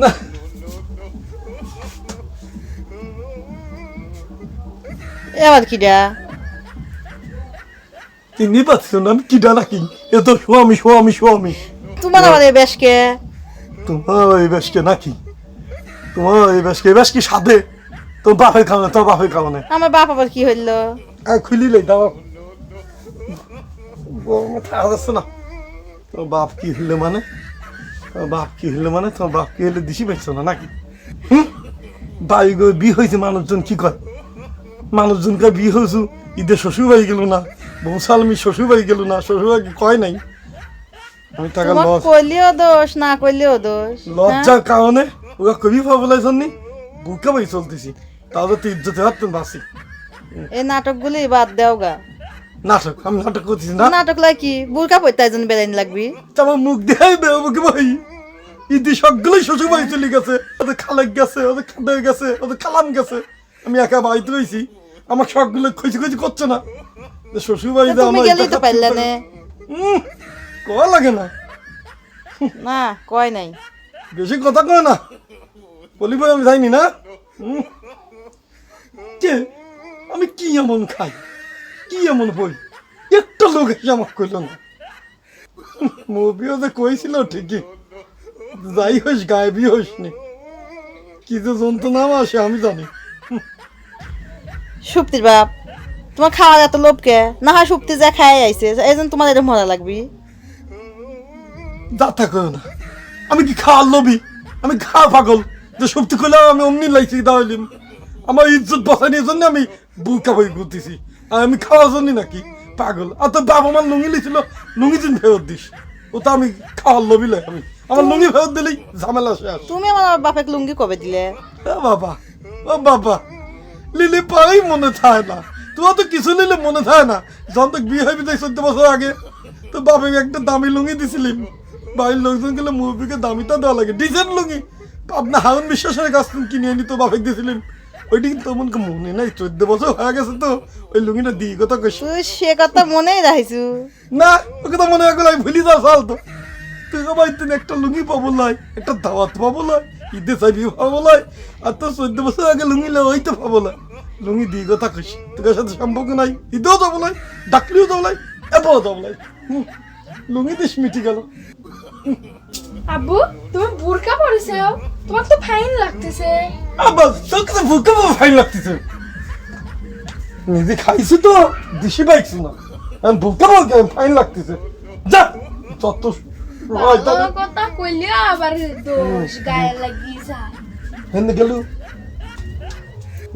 না এবার কিডা চিনি পাচ্ছ না আমি কিডা নাকি? এ তো স্বামী স্বামী স্বামী তোমার আমার এই বেশকে তোমার এই বেশকে নাকি? তোমার এই বেশকে এই বেশ কি সাধে? তোর বাপের খাওয়ানে তোর বাপের খাওয়ানে। আমার বাপ আবার কি হইল? আর খুলিলে দাও থাকা যাচ্ছে না। তোর বাপ কি হইলে মানে? বাপ কি হইলে মানে? তোর বাপ কি হইলে দিশি পাইছ না নাকি? বাড়ি গো বিয়ে হয়েছে মানুষজন কি কয়? মানুষজনকে বিয়ে হয়েছু ঈদে শ্বশুর বাড়ি গেল না বউ সালমি শ্বশুর বাড়ি গেল না শ্বশুর বাড়ি কয় নাই? আমি টাকা লস কইলেও দোষ না কইলেও দোষ হ্যাঁ? লজ্জার কারণে ওরা কবি ফাবলাইছেন নি বুকা বাই চলতেছি। তাহলে তো ইজ্জতে হাত বাসি এই নাটকগুলি বাদ দেও গা। নাটক আমি নাটক করতেছি না। নাটক লাই কি? বুরকা পড়তে একজন বেলাইন লাগবি। আমার মুখ দেখাই বেরোবো ভাই? ইদি সবগুলোই শ্বশুর বাড়ি চলে গেছে। ওদের খালেক গেছে ওদের খাদের গেছে ওদের খালাম গেছে। আমি একা বাড়িতে রয়েছি। আমার সবগুলো খুঁজি খুঁজি করছে না। শ্বশুর বাড়িতে তুমি গেলেই তো পারলে না। কয়া লাগে না? না কয় নাই। বেশি কথা কয় না। বলি ভাই আমি যাইনি না? আমি কি এমন খাই? কি এমন বই? একটা লোক এসে আমাকে কইল না মুভিও যে কইছিল ঠিকই। যাই হোস গায়েবই হোস নি। কি যে যন্ত্রণা আসে আমি জানি। সুপ্তির বাপ তোমার খাওয়ার এত লোভকে না হয় সুপ্তি যা খাই আইছে এই জন্য তোমার এরকম মজা লাগবি। যাত্রা করো না। আমি কি খাওয়ার লবি আমি খাওয়া পাগল। যে সত্যি করলে আমি অমনি লাইছি দাঁড়াইলিম আমার ইজ্জত বসানোর জন্য আমি বুকা বই ঘুরতেছি আমি খাওয়ার জন্য নাকি? পাগল। আর তোর বাবা আমার লুঙ্গি লিছিল লুঙ্গি দিন ফেরত দিস। ও তো আমি খাওয়ার লবি লাই আমি। আমার লুঙ্গি ফেরত দিলেই ঝামেলা শেষ। তুমি আমার বাপের লুঙ্গি কবে দিলে? ও বাবা ও বাবা লিলে পারেই মনে থাকে না। তোমার তো কিছু নিলে মনে থাকে না। যখন তো বিয়ে হয়ে যায় চোদ্দ বছর আগে। তো বাপে একটা দামি লুঙ্গি দিছিলিম। বাড়ির লোকজন গেলে মুরব্বীকে দামিটা দেওয়া লাগে। ডিজাইন লুঙ্গি। আপনার হারুন বিশ্বাসের কাছ থেকে কিনে আনি তো বাপে দিয়েছিলেন ওইটি কিন্তু তেমন মনে নাই চোদ্দ বছর হয়ে গেছে তো। ওই লুঙ্গিটা দিয়ে কথা কইস। তুই সে কথা মনেই রাখিছু। না ওকে তো মনে আমি ভুলি যা চাল তো। তুই সবাই দিন একটা লুঙ্গি পাবো লাই একটা দাওয়াত পাবো লাই ঈদে চাবি পাবো লাই আর তোর চোদ্দ বছর আগে লুঙ্গি লাই ওই তো পাবো লাই লুঙ্গি দিয়ে কথা কইস তোর সাথে সম্পর্ক নাই ঈদেও যাব লাই ডাকলিও যাব লাই এবারও যাব লাই হুম, লুঙ্গি দিস মিটি গেল। আব্বু তুমি বুরকা পরেছো? তোমার তো ফাইন লাগতেছে। আবার তোর কাছে ভুকে ফাইন লাগতেছে। নিজে খাইছি তো দিশি পাইছি না। আমি ভুকে ফাইন লাগতেছে। যা যত কথা কইলে আবার দোষ গায়ে লাগি যায় হেন গেল।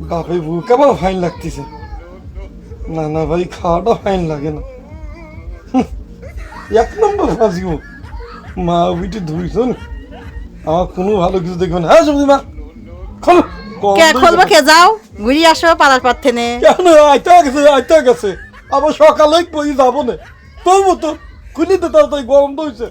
বাপে বউ কেমন ফাইন লাগতেছে। না না ভাই খাওয়াটা ফাইন লাগে না। এক নম্বর ফাঁসিব মা বিটি ধুইছন আমার কোনো ভালো কিছু দেখবে না। হ্যাঁ সবজি মা খোল কে খোলবো কে যাও ঘুরি আসো পালার পার নে কেন? আইতে গেছে আইতে গেছে। আবার সকালে পই যাব না? তোর মতো খুলি তো তাড়াতাড়ি গরম তো হয়েছে